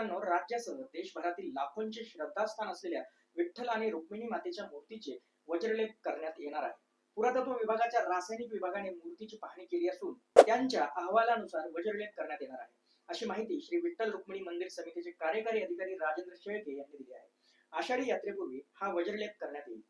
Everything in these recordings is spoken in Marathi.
मित्रांनो राज्यासह देशभरातील लाखोंचे श्रद्धास्थान असलेल्या विठ्ठल आणि रुक्मिणी मातेच्या मूर्तीचे वज्रलेप करण्यात येणार आहे. पुरातत्व विभागाच्या रासायनिक विभागाने मूर्तीची पाहणी केली असून त्यांच्या अहवालानुसार वज्रलेप करण्यात येणार आहे. अशी माहिती श्री विठ्ठल रुक्मिणी मंदिर समितीचे कार्यकारी अधिकारी राजेंद्र शेळके यांनी दिली आहे. आषाढी यात्रेपूर्वी हा वज्रलेप करण्यात येईल.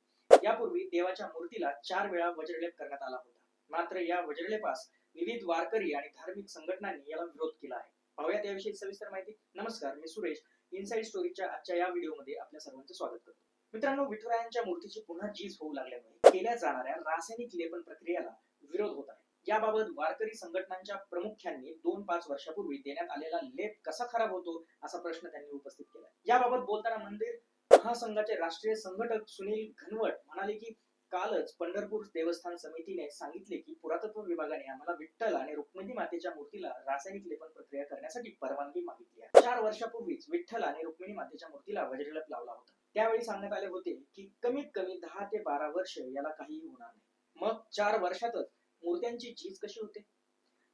यापूर्वी देवाच्या मूर्तीला चार वेळा वज्रलेप करण्यात आला होता. मात्र या वज्रलेपास विविध वारकरी आणि धार्मिक संघटनांनी याला विरोध केला आहे. पाहूयात याविषयी सविस्तर माहिती. नमस्कार मी सुरेश. इनसाइड स्टोरीच्या आजच्या या व्हिडिओमध्ये आपल्या सर्वांचं स्वागत करतो. मित्रांनो विठुरायांच्या मूर्तीची पुन्हा जीज होऊ लागल्यामुळे केल्या जाणाऱ्या रासायनिक लेपन प्रक्रियेला विरोध होत आहे. याबाबत वारकरी संघटनांच्या प्रमुखांनी दोन पाच वर्षापूर्वी देण्यात आलेला लेप कसा खराब होतो असा प्रश्न त्यांनी उपस्थित केला. याबाबत बोलताना मंदिर महासंघाचे राष्ट्रीय संघटक सुनील घनवट म्हणाले की कालच पंढरपूर देवस्थान समितीने सांगितले की पुरातत्व विभागाने आम्हाला विठ्ठल आणि रुक्मिणी मातेच्या मूर्तीला रासायनिक लेपन प्रक्रिया करण्यासाठी परवानगी मागितली आहे. चार वर्षापूर्वीच विठ्ठल आणि रुक्मिणी मातेच्या मूर्तीला वज्रलप लावला होता. त्यावेळी सांगण्यात आले होते की कमीत कमी दहा ते बारा वर्ष याला काहीही होणार नाही. मग चार वर्षातच मूर्त्यांची झीज कशी होते?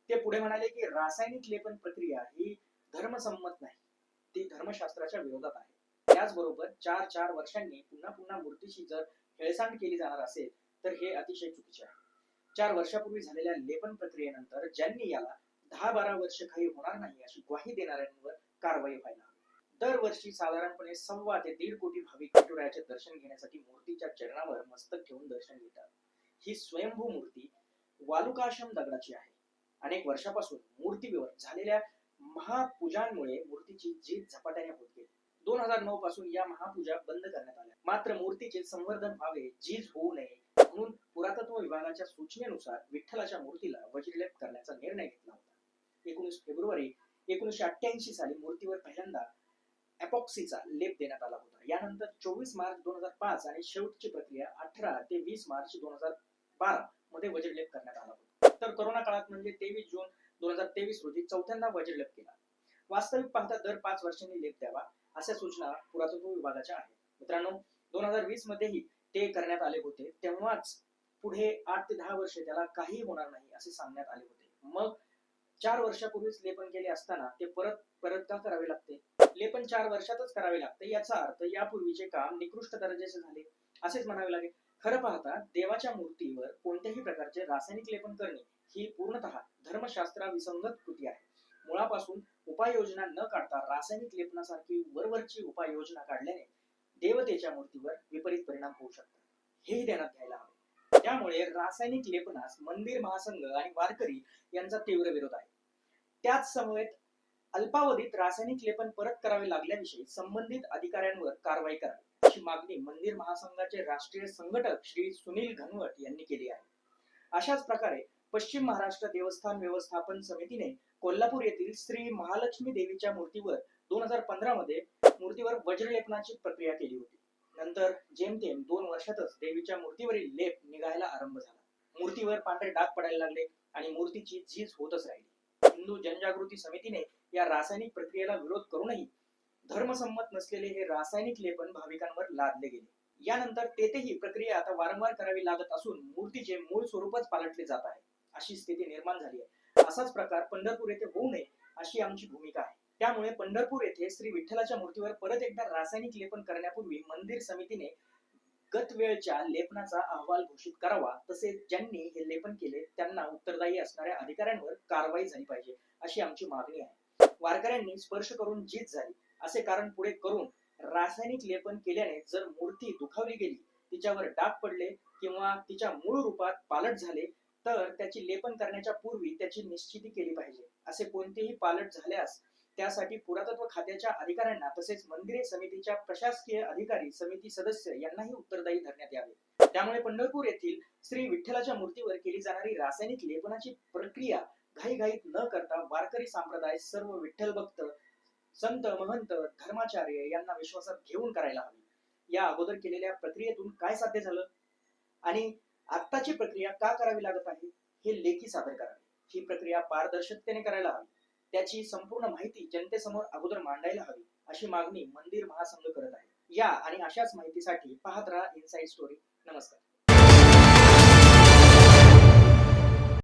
ते पुढे म्हणाले की रासायनिक लेपन प्रक्रिया ही धर्मसंमत नाही. ती धर्मशास्त्राच्या विरोधात आहे. त्याचबरोबर चार चार वर्षांनी पुन्हा पुन्हा मूर्तीची जर हेळसांड केली जाणार असेल तर हे अतिशय चुकीचे आहे. चार वर्षापूर्वी झालेल्या लेपन प्रक्रियेनंतर ज्यांनी याला दहा बारा वर्ष काही होणार नाही अशी ग्वाही देणाऱ्यांवर कारवाई व्हायला हवी. दरवर्षी साधारणपणे सव्वा ते दीड कोटी भाविक विठुरायाचे दर्शन घेण्यासाठी मूर्तीच्या चरणावर मस्तक ठेवून दर्शन घेतात. ही स्वयंभू मूर्ती वालुकाश्रम दगडाची आहे. अनेक वर्षापासून मूर्तीवर झालेल्या महापूजांमुळे मूर्तीची जीत झपाट्याने होती दोन हजार नऊ पासून या महापूजा बंद करण्यात आल्या. मात्र मूर्तीचे संवर्धन व्हावे झीज होऊ नये म्हणून पुरातत्व विभागाच्या सूचनेनुसार विठ्ठलाच्या मूर्तीला वज्रलेप करण्याचा निर्णय घेतला होता. एकोणीस फेब्रुवारी एकोणीसशे अठ्ठ्याऐंशी साली मूर्तीवर पहिल्यांदा अपॉक्सीचा लेप देण्यात आला होता. यानंतर चोवीस मार्च दोन हजार पाच आणि शेवटची प्रक्रिया अठरा ते वीस मार्च दोन हजार बारा मध्ये वज्रलेप करण्यात आला होता. तर कोरोना काळात म्हणजे तेवीस जून दोन हजार तेवीस रोजी चौथ्यांदा वज्रलेप केला. वास्तविक पाहता दर पाच वर्षांनी लेप द्यावा. अशा सूचना पुरातत्व विभागाच्या आहेत. मित्रांनो दोन हजार वीस मध्येही ते करण्यात आले होते. तेव्हाच पुढे आठ ते दहा वर्षे त्याला काही होणार नाही असे सांगण्यात आले होते. मग चार वर्षापूर्वीच लेपन केले असताना ते परत परत का करावे लागते? लेपन चार वर्षातच करावे लागते याचा अर्थ यापूर्वीचे काम निकृष्ट दर्जाचे झाले. असेच म्हणावे लागेल. खरं पाहता देवाच्या मूर्तीवर कोणत्याही प्रकारचे रासायनिक लेपन करणे ही पूर्णतः धर्मशास्त्राविसंगत कृती आहे. मुळापासून उपाययोजना न काढता रासायनिक लेपनासारखी वरवरची उपाययोजना काढल्याने देवतेच्या मूर्तीवर विपरीत परिणाम होऊ शकतात. हेही ध्यानात घ्यायला हवे. त्यामुळे रासायनिक लेपनास मंदिर महासंघ आणि वारकरी यांचा तीव्र विरोध आहे. त्याच समवेत अल्पावधीत रासायनिक लेपन परत करावे लागल्याविषयी संबंधित अधिकाऱ्यांवर कारवाई करावी. अशी मागणी मंदिर महासंघाचे राष्ट्रीय संघटक श्री सुनील घनवट यांनी केली आहे. अशाच प्रकारे पश्चिम महाराष्ट्र देवस्थान व्यवस्थापन समितीने कोल्हापूर येथील श्री महालक्ष्मी देवीच्या मूर्तीवर दोन हजार पंधरा मध्ये मूर्तीवर वज्रलेपनाची प्रक्रिया केली होती. नंतर जेमतेम दोन वर्षातच देवीच्या मूर्तीवरील लेप निघायला आरंभ झाला. मूर्तीवर पांढरे डाग पडायला लागले आणि मूर्तीची झीज होतच राहिली. हिंदू जनजागृती समितीने या रासायनिक प्रक्रियेला विरोध करूनही धर्मसंमत नसलेले हे रासायनिक लेपन भाविकांवर लादले गेले. यानंतर तेथेही प्रक्रिया आता वारंवार करावी लागत असून मूर्तीचे मूळ स्वरूपच पालटले जात आहे. अशी स्थिती निर्माण झाली आहे. असाच प्रकार पंढरपूर येथे होऊ नये अशी आमची भूमिका आहे. त्यामुळे पंढरपूर येथे श्री विठ्ठलाच्या मूर्तीवर परत एकदा रासायनिक लेपन करण्यापूर्वी मंदिर समितीने गत वेळच्या लेपनाचा अहवाल घोषित करावा. तसेच ज्यांनी हे लेपन केले त्यांना उत्तरदायी असणाऱ्या अधिकाऱ्यांवर कारवाई झाली पाहिजे अशी आमची मागणी आहे. वारकऱ्यांनी स्पर्श करून जीत झाली. असे कारण पुढे करून रासायनिक लेपन केल्याने जर मूर्ती दुखावली गेली तिच्यावर डाग पडले किंवा तिच्या मूळ रूपात पालट झाले तर त्याची लेपन करण्याच्या पूर्वी त्याची निश्चिती केली पाहिजे. असे कोणतेही पालट झाल्यास त्यासाठी पुरातत्व खात्याच्या अधिकाऱ्यांना तसेच मंदिरे समितीच्या प्रशासकीय अधिकारी समिती सदस्य यांनाही उत्तरदायी धरण्यात यावे. त्यामुळे पंढरपूर येथील श्री विठ्ठलाच्या मूर्तीवर केली जाणारी रासायनिक लेपनाची प्रक्रिया घाईघाईत न करता वारकरी संप्रदाय सर्व विठ्ठल भक्त संत महंत धर्माचार्य यांना विश्वासात घेऊन करायला हवी. या अगोदर केलेल्या प्रक्रियेतून काय साध्य झालं? आणि आत्ताची प्रक्रिया का करावी लागत आहे हे लेखी सादर करावे. ही प्रक्रिया पारदर्शकतेने करायला हवी. त्याची संपूर्ण माहिती जनतेसमोर अगोदर मांडायला हवी अशी मागणी मंदिर महासंघ करत आहे. या आणि अशाच माहितीसाठी पाहत राहा इनसाइड स्टोरी नमस्कार.